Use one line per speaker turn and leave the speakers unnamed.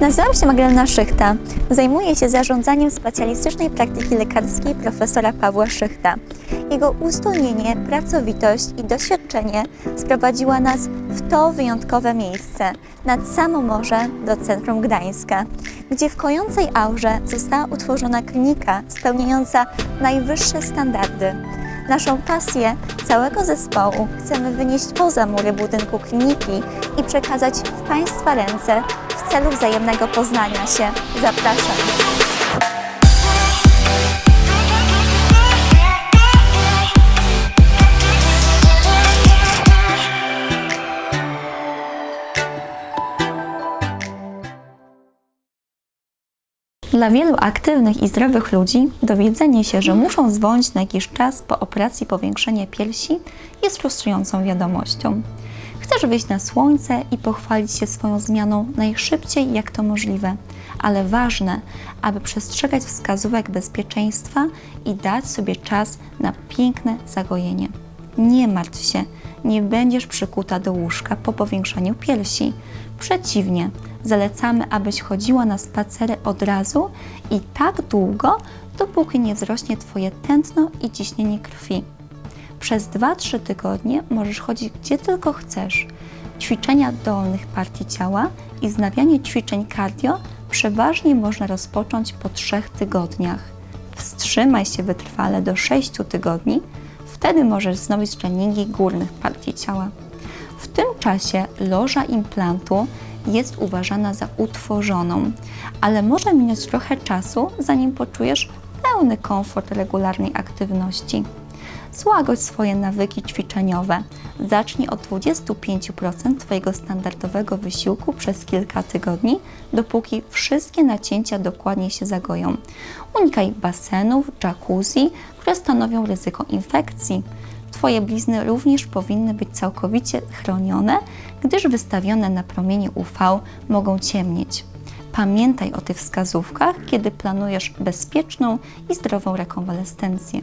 Nazywam się Magdalena Szychta. Zajmuję się zarządzaniem specjalistycznej praktyki lekarskiej profesora Pawła Szychta. Jego uzdolnienie, pracowitość i doświadczenie sprowadziła nas w to wyjątkowe miejsce, nad samo morze do centrum Gdańska, gdzie w kojącej aurze została utworzona klinika spełniająca najwyższe standardy. Naszą pasję całego zespołu chcemy wynieść poza mury budynku kliniki i przekazać w Państwa ręce w celu wzajemnego poznania się. Zapraszam. Dla wielu aktywnych i zdrowych ludzi dowiedzenie się, że muszą zwolnić na jakiś czas po operacji powiększenia piersi jest frustrującą wiadomością. Chcesz wyjść na słońce i pochwalić się swoją zmianą najszybciej jak to możliwe, ale ważne, aby przestrzegać wskazówek bezpieczeństwa i dać sobie czas na piękne zagojenie. Nie martw się, nie będziesz przykuta do łóżka po powiększeniu piersi. Przeciwnie, zalecamy, abyś chodziła na spacery od razu i tak długo, dopóki nie wzrośnie Twoje tętno i ciśnienie krwi. Przez 2-3 tygodnie możesz chodzić gdzie tylko chcesz. Ćwiczenia dolnych partii ciała i znawianie ćwiczeń cardio przeważnie można rozpocząć po 3 tygodniach. Wstrzymaj się wytrwale do 6 tygodni, wtedy możesz wznowić treningi górnych partii ciała. W tym czasie loża implantu jest uważana za utworzoną, ale może minąć trochę czasu, zanim poczujesz pełny komfort regularnej aktywności. Złagodź swoje nawyki ćwiczeniowe. Zacznij od 25% Twojego standardowego wysiłku przez kilka tygodni, dopóki wszystkie nacięcia dokładnie się zagoją. Unikaj basenów, jacuzzi, które stanowią ryzyko infekcji. Twoje blizny również powinny być całkowicie chronione, gdyż wystawione na promienie UV mogą ciemnieć. Pamiętaj o tych wskazówkach, kiedy planujesz bezpieczną i zdrową rekonwalescencję.